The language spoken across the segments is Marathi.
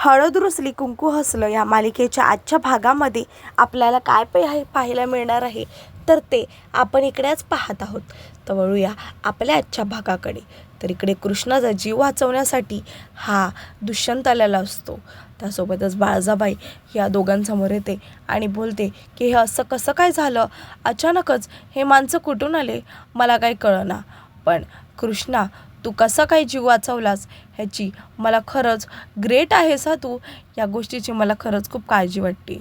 हळद रुसली कुंकू हसलं या मालिकेच्या आजच्या भागामध्ये आपल्याला काय पाहि पाहायला मिळणार आहे? तर ते आपण इकडेच पाहत आहोत. तर वळूया आपल्या आजच्या भागाकडे. तर इकडे कृष्णाचा जीव वाचवण्यासाठी हा दुष्यंत आलेला असतो. त्यासोबतच बाळजाबाई या दोघांसमोर येते आणि बोलते की हे असं कसं काय झालं? अचानकच हे माणसं कुठून आले? मला काही कळना. पण कृष्णा तू कसा काय जीव वाचवलास ह्याची? मला खरंच ग्रेट आहेस हा तू. या गोष्टीची मला खरंच खूप काळजी वाटते.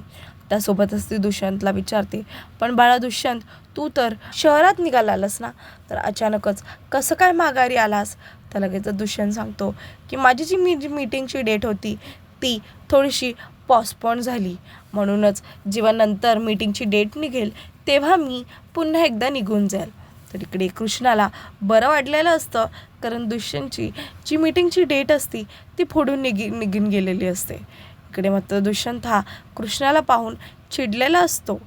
त्यासोबतच ती दुष्यंतला विचारते पण बाळा दुष्यंत तू तर शहरात निघाला आलास ना? तर अचानकच कसं काय माघारी आलास? तर लगेच दुष्यंत सांगतो की माझी जी मी जी मीटिंगची डेट होती ती थोडीशी पॉस्पॉन झाली. म्हणूनच जेव्हा नंतर मीटिंगची डेट निघेल तेव्हा मी पुन्हा एकदा निघून जाईल. तर इकडे कृष्णाला बरं वाटलेलं असतं कारण दुष्यंतची जी मीटिंगची डेट असती ती फोडून निघी निघून गेलेली असते. इकडे मात्र दुष्यंत हा कृष्णाला पाहून चिडलेला असतो.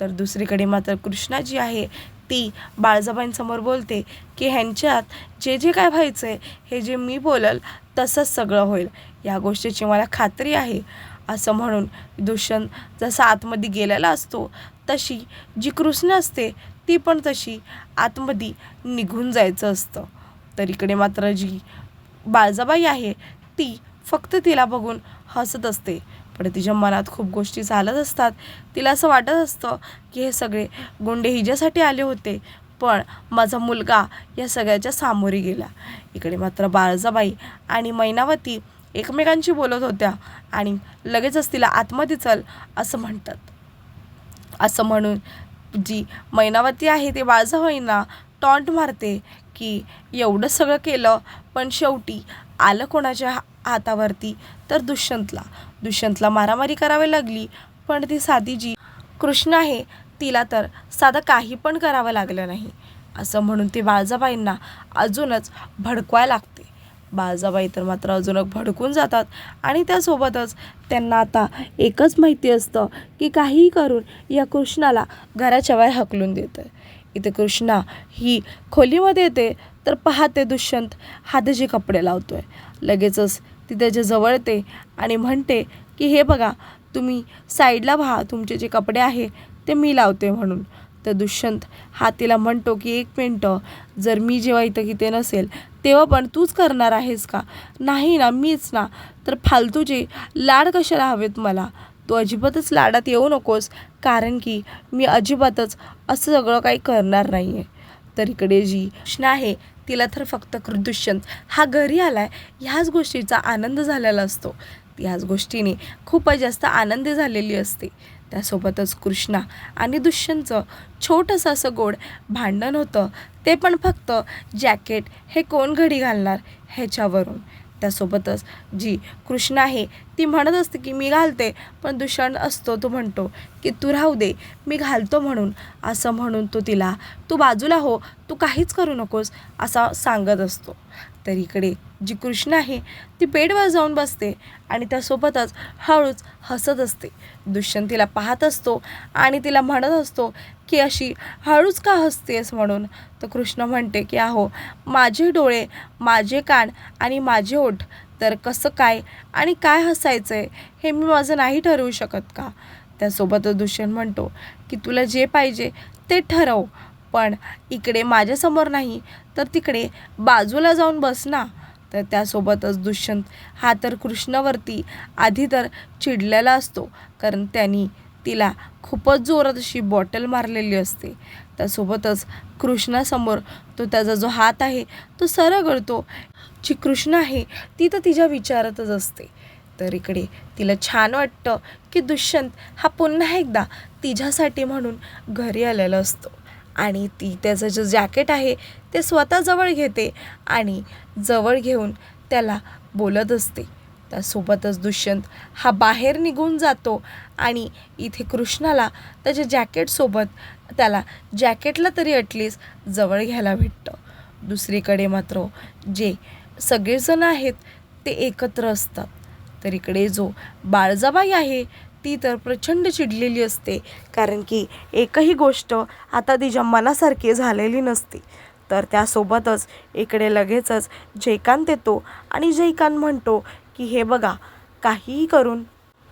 तर दुसरीकडे मात्र कृष्णा जी आहे ती बाळजाबाईंसमोर बोलते की ह्यांच्यात जे जे काय व्हायचं आहे हे जे मी बोलल तसंच सगळं होईल. या गोष्टीची मला खात्री आहे. असं म्हणून दुष्यंत जसा आतमध्ये गेलेला असतो तशी जी कृष्ण असते ती पण तशी आतमध्ये निघून जायचं असतं. तर इकडे मात्र जी बाळजाबाई आहे ती फक्त तिला बघून हसत असते. पण तिच्या मनात खूप गोष्टी चालत असतात. तिला असं वाटत असतं की हे सगळे गुंडे हिच्यासाठी आले होते पण माझा मुलगा या सगळ्याच्या सामोरी गेला. इकडे मात्र बाळजाबाई आणि मैनावती एकमेकांशी बोलत होत्या आणि लगेचच तिला आतमध्ये चल असं म्हणतात. असं म्हणून जी मैनावती आहे ते बाळजाबाईंना टॉन्ट मारते की एवढं सगळं केलं पण शेवटी आलं कोणाच्या हा- हातावरती? तर दुष्यंतला. दुष्यंतला मारामारी करावी लागली पण ती साधी जी कृष्ण आहे तिला तर साधं काही पण करावं लागलं नाही. असं म्हणून ती बाळजाबाईंना अजूनच भडकवायला लागते. बाळजाबाई तर मात्र अजूनच भडकून जातात आणि त्यासोबतच त्यांना आता एकच माहिती असतं की काहीही करून या कृष्णाला घराच्या बाहेर हकलून देतं इथे कृष्णा ही खोलीमध्ये येते तर पाहते दुष्यंत हाताचे कपडे लावतो आहे लगेचच ती त्याच्याजवळ येते आणि म्हणते की हे बघा तुम्ही साईडला पहा तुमचे जे कपडे आहे ते मी लावते म्हणून. तर दुष्यंत हा तिला म्हणतो की एक मिनटं जर मी जेव्हा इथं इथे नसेल तेव्हा पण तूच करणार आहेस का? नाही ना मीच ना. तर फालतूचे लाड कशाला हवेत मला? तू अजिबातच लाडात येऊ नकोस कारण की मी अजिबातच असं सगळं काही करणार नाही आहे तर इकडे जी कृष्ण आहे तिला तर फक्त कृ- दुष्यंत हा घरी आलाय ह्याच गोष्टीचा आनंद झालेला असतो. ह्याच गोष्टीने खूपच जास्त आनंदी झालेली असते. त्यासोबतच कृष्णा आणि दुष्यंतचं छोटंसं असं गोड भांडण होतं. ते पण फक्त जॅकेट हे कोण घडी घालणार ह्याच्यावरून? त्यासोबतच जी कृष्ण आहे ती म्हणत असते की मी घालते पण दुष्यंत असतो तो म्हणतो की तू राहू दे मी घालतो म्हणून. असं म्हणून तो तिला तू बाजूला हो तू काहीच करू नकोस असा सांगत असतो. तर इकडे जी कृष्ण आहे ती बेडवर जाऊन बसते आणि त्यासोबतच हळूच हसत असते. दुष्यंत तिला पाहत असतो आणि तिला म्हणत असतो की अशी हळूच का हसतेस म्हणून? तर कृष्ण म्हणते की अहो माझे डोळे माझे कान आणि माझे ओठ तर कसं काय आणि काय हसायचं आहे हे मी माझं नाही ठरवू शकत का? त्यासोबतच दुष्यंत म्हणतो की तुला जे पाहिजे ते ठरव पण इकडे माझ्यासमोर नाही तर तिकडे बाजूला जाऊन बस ना. तर त्यासोबतच दुष्यंत हा तर कृष्णावरती आधी तर चिडलेला असतो कारण त्यांनी तिला खूपच जोरात अशी बॉटल मारलेली असते. त्यासोबतच कृष्णासमोर तो त्याचा जो हात आहे तो सरळ जी कृष्ण आहे ती तर तिच्या विचारातच असते. तर इकडे तिला छान वाटतं की दुष्यंत हा पुन्हा एकदा तिच्यासाठी म्हणून घरी आलेला असतो. आणि ती त्याचं जे जॅकेट आहे ते स्वतः जवळ घेते आणि जवळ घेऊन त्याला बोलत असते. त्यासोबतच दुष्यंत हा बाहेर निघून जातो आणि इथे कृष्णाला त्याच्या जॅकेटसोबत त्याला जॅकेटला तरी ॲटलिस्ट जवळ घ्यायला भेटतं. दुसरीकडे मात्र जे सगळेजण आहेत ते एकत्र असतात. तर इकडे जो बाळजाबाई आहे ती तर प्रचंड चिडलेली असते कारण की एकही गोष्ट आता तिच्या मनासारखी झालेली नसते. तर त्यासोबतच इकडे लगेचच जयकांत येतो आणि जयकांत म्हणतो की हे बघा काहीही करून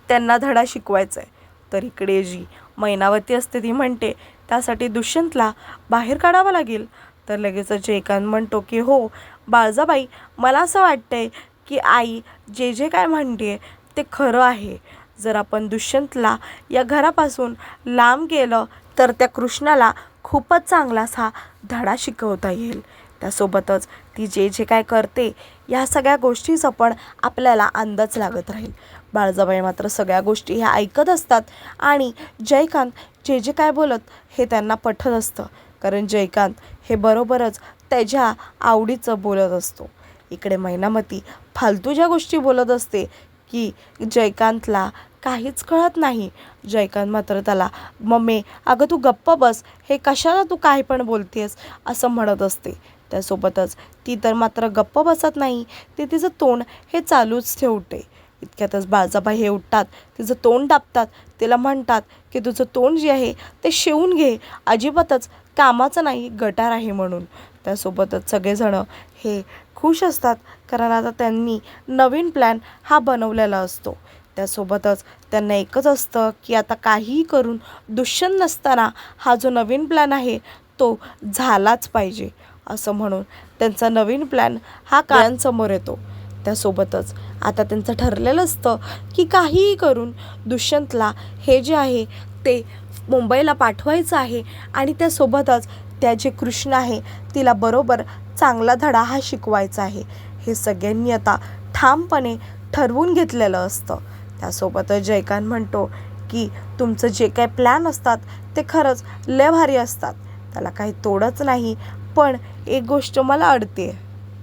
त्यांना धडा शिकवायचा आहे तर इकडे जी मैनावती असते ती म्हणते त्यासाठी दुष्यंतला बाहेर काढावं लागेल. तर लगेचच जैकांत म्हणतो की हो बाळजाबाई मला असं वाटतंय की आई जे जे काय म्हणते ते खरं आहे. जर आपण दुष्यंतला या घरापासून लांब गेलं तर त्या कृष्णाला खूपच चांगलासा धडा शिकवता येईल. त्यासोबतच ती जे जे काय करते या सगळ्या गोष्टीचा पण आपल्याला अंदाज लागत राहील. बाळजाबाई मात्र सगळ्या गोष्टी ह्या ऐकत असतात आणि जयकांत जे जे काय बोलत हे त्यांना पटत असतं. कारण जयकांत हे बरोबरच त्याच्या आवडीचं बोलत असतो. इकडे मैनामती फालतू ज्या गोष्टी बोलत असते की जयकांतला काहीच कळत नाही. जयकांत मात्र त्याला मम्मी अगं तू गप्प बस हे कशाला तू काय पण बोलतेस? असं म्हणत असते. त्यासोबतच ती तर मात्र गप्प बसत नाही. ती तिचं तोंड हे चालूच ठेवते. इतक्यातच बाळजाबाई हे उठतात तिचं तोंड दाबतात. तिला म्हणतात की तुझं तोंड जे आहे ते शिवून घे. अजिबातच कामाचं नाही गटार आहे म्हणून. त्यासोबतच सगळेजणं हे खुश असतात कारण आता त्यांनी नवीन प्लॅन हा बनवलेला असतो. त्यासोबतच त्यांना एकच असतं की आता काहीही करून दुष्यंत नसताना हा जो नवीन प्लॅन आहे तो झालाच पाहिजे असं म्हणून त्यांचा नवीन प्लॅन हा काळांसमोर येतो. त्यासोबतच आता त्यांचं ठरलेलं असतं की काहीही करून दुष्यंतला हे जे आहे ते मुंबईला पाठवायचं आहे आणि त्यासोबतच त्या जे कृष्ण आहे तिला बरोबर चांगला धडा हा शिकवायचा आहे. हे सगळ्यांनी आता ठामपणे ठरवून घेतलेलं असतं. त्यासोबतच जयकांत म्हणतो की तुमचं जे काय प्लॅन असतात ते खरंच लय भारी असतात. त्याला काही तोडच नाही पण एक गोष्ट मला अडते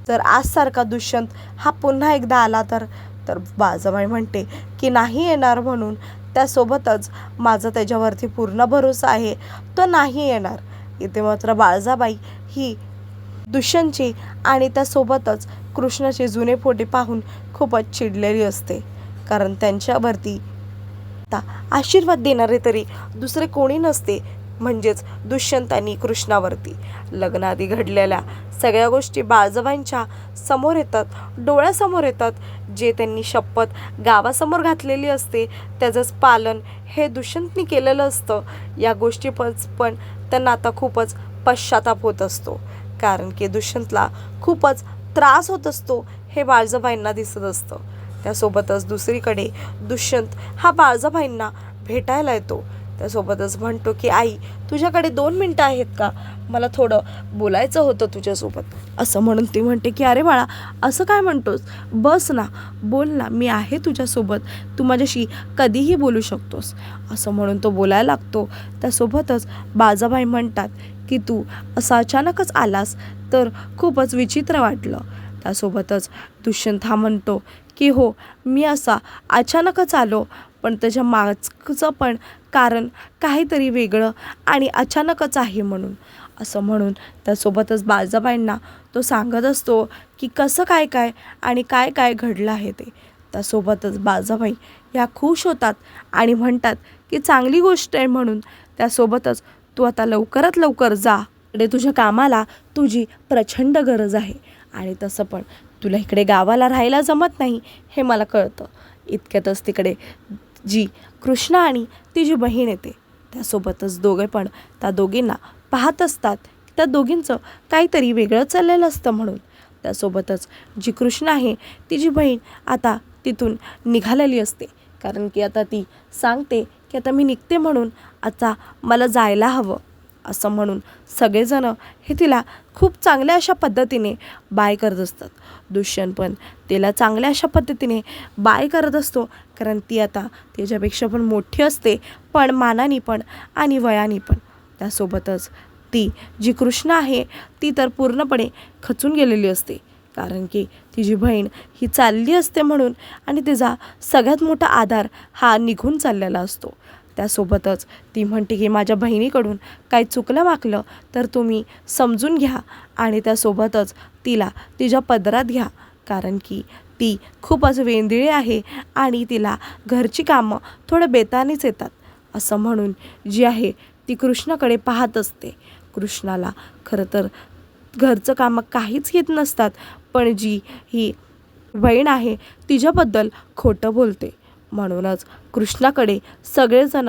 जर आजसारखा दुष्यंत हा पुन्हा एकदा आला तर तर बाजमाई म्हणते की नाही येणार म्हणून त्यासोबतच माझा त्याच्यावरती पूर्ण भरोसा आहे. तो नाही येणार. इथे मात्र बाळजाबाई ही दुष्यंतची आणि त्यासोबतच कृष्णाचे जुने फोटे पाहून खूपच चिडलेली असते. कारण त्यांच्यावरती आशीर्वाद देणारे तरी दुसरे कोणी नसते. म्हणजेच दुष्यंत आणि कृष्णावरती. लग्नाआधी घडलेल्या सगळ्या गोष्टी बाळजवांच्या समोर येतात डोळ्यासमोर येतात. जे त्यांनी शपथ गावासमोर घातलेली असते त्याचंच पालन हे दुष्यंतनी केलेलं असतं. या गोष्टी पण त्यांना आता खूपच पश्चाताप होत असतो. कारण की दुष्यंतला खूपच त्रास होत असतो हे बाळजबाईंना दिसत असतं. त्यासोबतच दुसरीकडे दुष्यंत हा बाळजाबाईंना भेटायला येतो. त्यासोबतच म्हणतो की आई तुझ्याकडे दोन मिनटं आहेत का? मला थोडं बोलायचं होतं तुझ्यासोबत. असं म्हणून ती म्हणते की अरे बाळा असं काय म्हणतोस? बस ना बोल ना मी आहे तुझ्यासोबत. तू माझ्याशी कधीही बोलू शकतोस. असं म्हणून तो बोलायला लागतो. त्यासोबतच बाजाबाई म्हणतात की तू असा अचानकच आलास तर खूपच विचित्र वाटलं. त्यासोबतच दुष्यंत हा म्हणतो की हो मी असा अचानकच आलो. पण त्याच्या मागचं पण कारण काहीतरी वेगळं आणि अचानकच आहे म्हणून. असं म्हणून त्यासोबतच बाळजाबाईंना तो सांगत असतो की कसं काय काय आणि काय काय घडलं आहे ते. त्यासोबतच बाळजाबाई ह्या खुश होतात आणि म्हणतात की चांगली गोष्ट आहे म्हणून त्यासोबतच तू आता लवकरात लवकर जा इकडे तुझ्या कामाला तुझी प्रचंड गरज आहे. आणि तसं पण तुला इकडे गावाला राहायला जमत नाही हे मला कळतं. इतक्यातच तिकडे जी कृष्णा आणि ती जी बहीण येते. त्यासोबतच दोघे पण त्या दोघींना पाहत असतात. त्या दोघींचं काहीतरी वेगळं चाललेलं असतं म्हणून. त्यासोबतच जी कृष्ण आहे तिची बहीण आता तिथून निघालेली असते. कारण की आता ती सांगते की आता मी निघते म्हणून आता मला जायला हवं. असं म्हणून सगळेजणं हे तिला खूप चांगल्या अशा पद्धतीने बाय करत असतात. दुष्यंत पण तिला चांगल्या अशा पद्धतीने बाय करत असतो. कारण ती आता त्याच्यापेक्षा पण मोठी असते पण मानाने पण आणि वयाने पण. त्यासोबतच ती जी कृष्ण आहे ती तर पूर्णपणे खचून गेलेली असते. कारण की तिची बहीण ही चालली असते म्हणून आणि तिचा सगळ्यात मोठा आधार हा निघून चाललेला असतो. त्यासोबतच ती म्हणते की माझ्या बहिणीकडून काही चुकलं वाकलं तर तुम्ही समजून घ्या आणि त्यासोबतच तिला तिच्या पदरात घ्या. कारण की ती खूपच वेंदिळी आहे आणि तिला घरची कामं थोडं बेतानीच येतात. असं म्हणून जी आहे ती कृष्णाकडे पाहत असते. कृष्णाला खरं तर घरचं कामं काहीच येत नसतात पण जी ही बहीण आहे तिच्याबद्दल खोटं बोलते. म्हणूनच कृष्णाकडे सगळेजण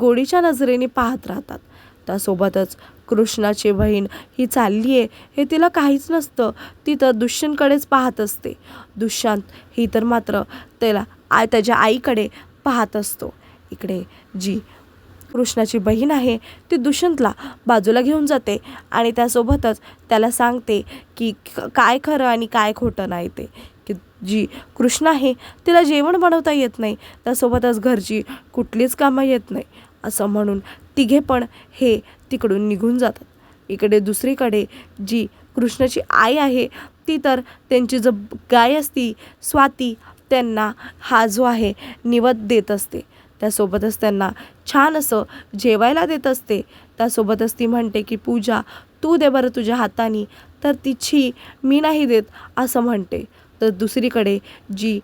गोडीच्या नजरेने पाहत राहतात. त्यासोबतच कृष्णाची बहीण ही चालली आहे हे तिला काहीच नसतं. ती तर दुष्यंतकडेच पाहत असते. दुष्यंत ही तर मात्र त्याला आय त्याच्या आईकडे पाहत असतो. इकडे जी कृष्णाची बहीण आहे ती दुष्यंतला बाजूला घेऊन जाते आणि त्यासोबतच त्याला सांगते की काय खरं आणि काय खोटं नाही ते. की जी कृष्ण आहे तिला जेवण बनवता येत नाही. त्यासोबतच घरची कुठलीच कामं येत नाही. असं म्हणून तिघे पण हे तिकडून निघून जातात. इकडे दुसरीकडे जी कृष्णाची आई आहे ती तर त्यांची जर गाय असती स्वाती त्यांना हा जो आहे निवत देत असते. त्यासोबतच त्यांना छान असं जेवायला देत असते. त्यासोबतच ती म्हणते की पूजा तू दे बरं तुझ्या हाताने. तर तिची मी नाही देत असं म्हणते. तर दुसरीकडे जी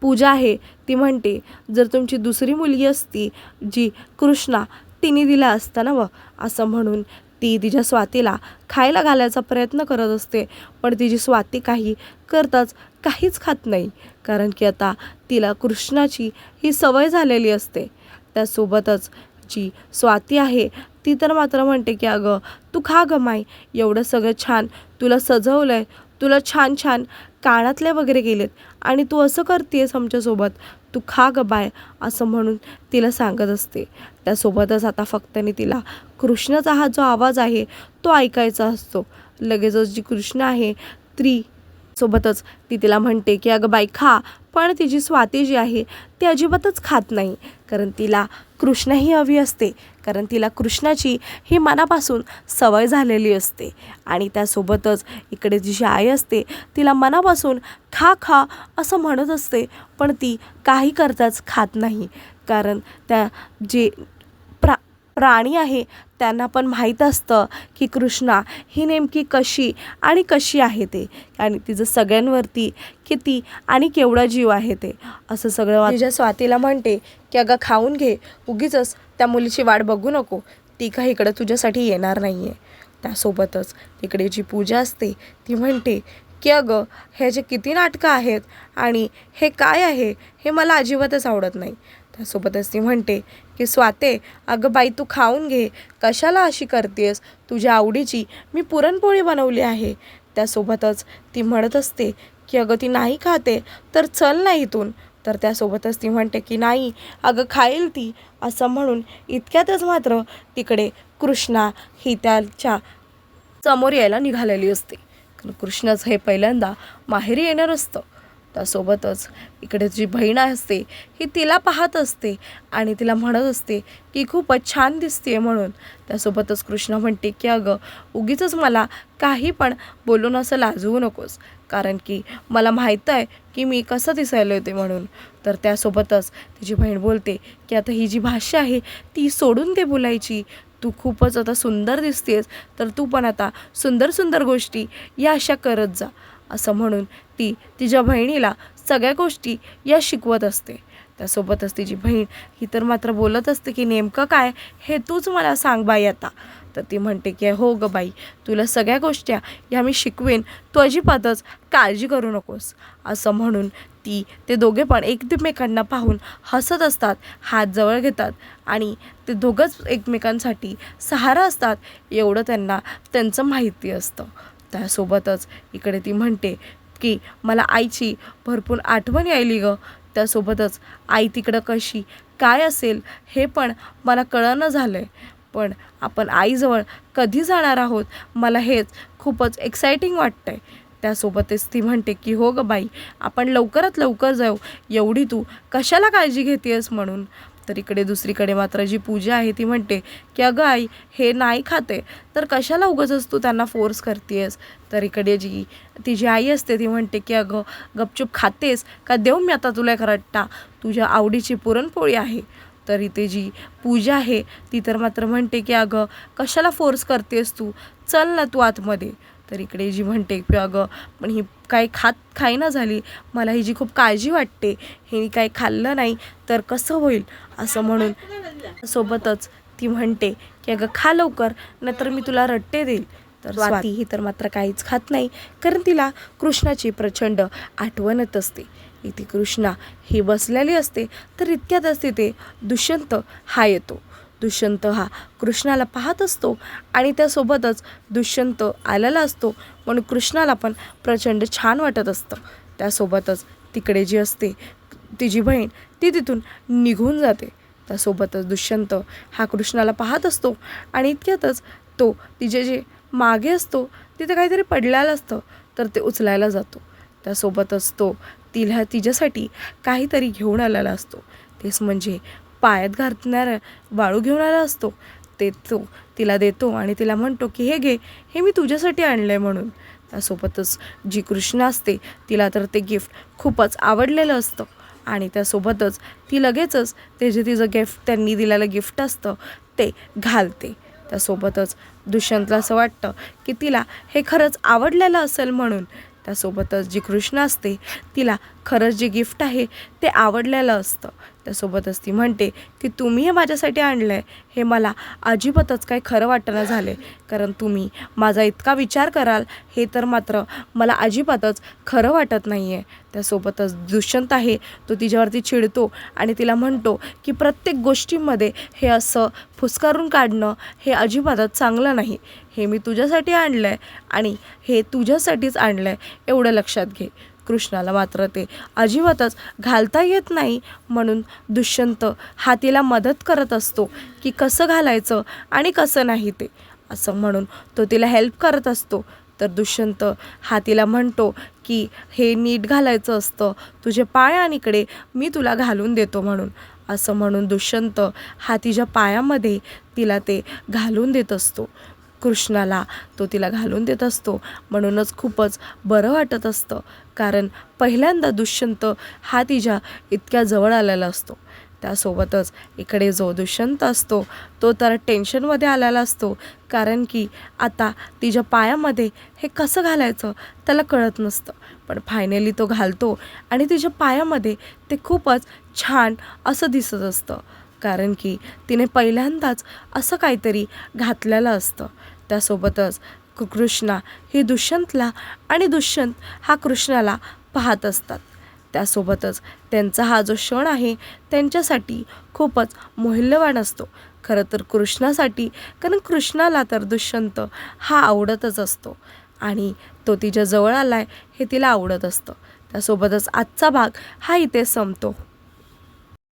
पूजा आहे ती म्हणते जर तुमची दुसरी मुलगी असती जी कृष्णा तिने दिला असता ना व असं म्हणून ती तिच्या स्वातीला खायला घालायचा प्रयत्न करत असते. पण तिची स्वाती काही करताच काहीच खात नाही कारण की आता तिला कृष्णाची ही सवय झालेली असते. त्यासोबतच जी स्वाती आहे ती तर मात्र म्हणते की अगं तू खा गं माय एवढं सगळं छान तुला सजवलं आहे तुला छान छान कानातले वगैरे गेलेत आणि तू असं करतेस आमच्यासोबत. तू खा ग बाय असं म्हणून तिला सांगत असते. त्यासोबतच आता फक्त आणि तिला कृष्णाचा हा जो आवाज आहे तो ऐकायचा असतो. लगेचच जी कृष्ण आहे त्री सोबतच ती तिला म्हणते की अगं बाई खा पण तिची स्वाती जी आहे ती अजिबातच खात नाही. कारण तिला कृष्ण ही हवी असते. कारण तिला कृष्णाची ही मनापासून सवय झालेली असते. आणि त्यासोबतच इकडे तिची आई असते तिला मनापासून खा खा असं म्हणत असते पण ती काही करताच खात नाही. कारण त्या जे प्रा प्राणी आहे त्यांना पण माहीत असतं की कृष्णा ही नेमकी कशी आणि कशी आहे ते. आणि तिचं सगळ्यांवरती किती आणि केवढा जीव आहे ते. असं सगळं तिच्या स्वातीला म्हणते की अगं खाऊन घे. उगीच त्या मुलीची वाट बघू नको. ती काही इकडं तुझ्यासाठी येणार नाही आहे त्यासोबतच तिकडे जी पूजा असते ती म्हणते की अगं हे जे किती नाटकं आहेत आणि हे काय आहे हे मला अजिबातच आवडत नाही. त्यासोबतच ती म्हणते की स्वाते अगं बाई तू खाऊन घे. कशाला अशी करतेस तुझ्या आवडीची मी पुरणपोळी बनवली आहे. त्यासोबतच ती म्हणत असते की अगं ती नाही खाते तर चल ना इथून. तर त्यासोबतच ती म्हणते की नाही अगं खाईल ती. असं म्हणून इतक्यातच मात्र तिकडे कृष्णा ही त्याच्यासमोर यायला निघालेली असते. कारण कृष्णच हे पहिल्यांदा माहेरी येणार असतं. त्यासोबतच इकडे जी बहीण असते ही तिला पाहत असते आणि तिला म्हणत असते की खूपच छान दिसते म्हणून. त्यासोबतच कृष्ण म्हणते की अगं उगीच मला काही पण बोलून असं लाजवू नकोस. कारण की मला माहीत आहे की मी कसं दिसायला होते म्हणून. तर त्यासोबतच तिची बहीण बोलते की आता ही जी भाषा आहे ती सोडून दे बोलायची. तू खूपच आता सुंदर दिसतेस. तर तू पण आता सुंदर सुंदर गोष्टी या अशा करत जा. असं म्हणून ती तिच्या बहिणीला सगळ्या गोष्टी या शिकवत असते. त्यासोबतच तिची बहीण ही तर मात्र बोलत असते की नेमकं काय हे तूच मला सांग बाई आता. तर ती म्हणते की हो ग बाई तुला सगळ्या गोष्टी या मी शिकवेन. तू अजिबातच काळजी करू नकोस. असं म्हणून ती ते दोघे पण एकमेकांना पाहून हसत असतात हात जवळ घेतात आणि ते दोघंच एकमेकांसाठी सहारा असतात एवढं त्यांना त्यांचं माहिती असतं. त्यासोबतच इकडे ती म्हणते की मला आईची भरपूर आठवण यायली ग. त्यासोबतच आई तिकडं कशी काय असेल हे पण मला कळणं झालं आहे पण आपण आईजवळ कधी जाणार आहोत? मला हेच खूपच एक्सायटिंग वाटतं आहे त्यासोबतच ती म्हणते की हो ग बाई आपण लवकरात लवकर जाऊ. एवढी तू कशाला काळजी घेतेस म्हणून? तर इकडे दुसरीकडे मात्र जी पूजा आहे ती म्हणते की अगं आई हे नाही खाते तर कशाला उगाचच तू त्यांना फोर्स करतेस तर इकडे जी तिची आई असते ती म्हणते की अगं गपचूप खातेस का? देऊ मी आता तुला एक रट्टा. तुझ्या आवडीची पुरणपोळी आहे. तर इथे जी पूजा आहे ती तर मात्र म्हणते की अगं कशाला फोर्स करतेस तू? चल ना तू आतमध्ये. तर इकडे जी म्हणते की अगं पण ही काही खात खाईना झाली. मला हिची खूप काळजी वाटते हिने काही खाल्लं नाही तर कसं होईल? असं म्हणून सोबतच ती म्हणते की अगं खा लवकर नाहीतर मी तुला रट्टे देईल. तर स्वाती ही तर मात्र काहीच खात नाही कारण तिला कृष्णाची प्रचंड आठवण येत असते. इथे कृष्णा ही बसलेली असते तर इतक्यातच तिथे दुष्यंत हा येतो. दुष्यंत हा कृष्णाला पाहत असतो आणि त्यासोबतच दुष्यंत आलेला असतो. म्हणून कृष्णाला पण प्रचंड छान वाटत असतं. त्यासोबतच तिकडे जी असते तिची बहीण ती तिथून निघून जाते. त्यासोबतच दुष्यंत हा कृष्णाला पाहत असतो आणि इतक्यातच तो तिचे जे मागे असतो तिथे काहीतरी पडलेलं असतं तर ते उचलायला जातो. त्यासोबतच तो तिला तिच्यासाठी काहीतरी घेऊन आलेला असतो. तेच म्हणजे पायात घातणारा वाळू घेऊन आला असतो. ते तो तिला देतो आणि तिला म्हणतो की हे घे हे मी तुझ्यासाठी आणलं आहे म्हणून. त्यासोबतच जी कृष्ण असते तिला तर ते गिफ्ट खूपच आवडलेलं असतं. आणि त्यासोबतच ती लगेचच ते जे तिचं गिफ्ट त्यांनी दिलेलं गिफ्ट असतं ते घालते. त्यासोबतच दुष्यंतला असं वाटतं की तिला हे खरंच आवडलेलं असेल म्हणून. त्यासोबतच जी कृष्ण असते तिला खरंच जे गिफ्ट आहे ते आवडलेलं असतं. त्यासोबतच ती म्हणते की तुम्ही हे माझ्यासाठी आणलं आहे हे मला अजिबातच काही खरं वाटणं आहे कारण तुम्ही माझा इतका विचार कराल हे तर मात्र मला अजिबातच खरं वाटत नाही आहे त्यासोबतच दुष्यंत आहे तो तिच्यावरती चिडतो आणि तिला म्हणतो की प्रत्येक गोष्टीमध्ये हे असं फुसकारून काढणं हे अजिबातच चांगलं नाही. हे मी तुझ्यासाठी आणलं आहे आणि हे तुझ्यासाठीच आणलं आहे एवढं लक्षात घे. कृष्णाला मात्र ते अजिबातच घालता येत नाही म्हणून दुष्यंत हा तिला मदत करत असतो की कसं घालायचं आणि कसं नाही ते असं म्हणून तो तिला हेल्प करत असतो. तर दुष्यंत हा तिला म्हणतो की हे नीट घालायचं असतं. तुझे पाय आणि इकडे मी तुला घालून देतो म्हणून. असं म्हणून दुष्यंत हा तिच्या पायामध्ये तिला ते घालून देत असतो. कृष्णाला तो तिला घालून देत असतो. म्हणूनच खूपच बरं वाटत असतं. कारण पहिल्यांदा दुष्यंत हा तिच्या इतक्या जवळ आलेला असतो. त्यासोबतच इकडे जो दुष्यंत असतो तो तर टेन्शनमध्ये आलेला असतो. कारण की आता तिच्या पायामध्ये हे कसं घालायचं त्याला कळत नसतं. पण फायनली तो घालतो आणि तिच्या पायामध्ये ते खूपच छान असं दिसत असतं. कारण की तिने पहिल्यांदाच असं काहीतरी घातलेलं असतं. त्यासोबतच कृष्णा ही दुष्यंतला आणि दुष्यंत हा कृष्णाला पाहत असतात. त्यासोबतच त्यांचा हा जो क्षण आहे त्यांच्यासाठी खूपच मूल्यवान असतो. खरं तर कृष्णासाठी कारण कृष्णाला तर दुष्यंत हा आवडतच असतो. आणि तो तिच्या जवळ आला आहे हे तिला आवडत असतं. त्यासोबतच आजचा भाग हा इथे संपतो.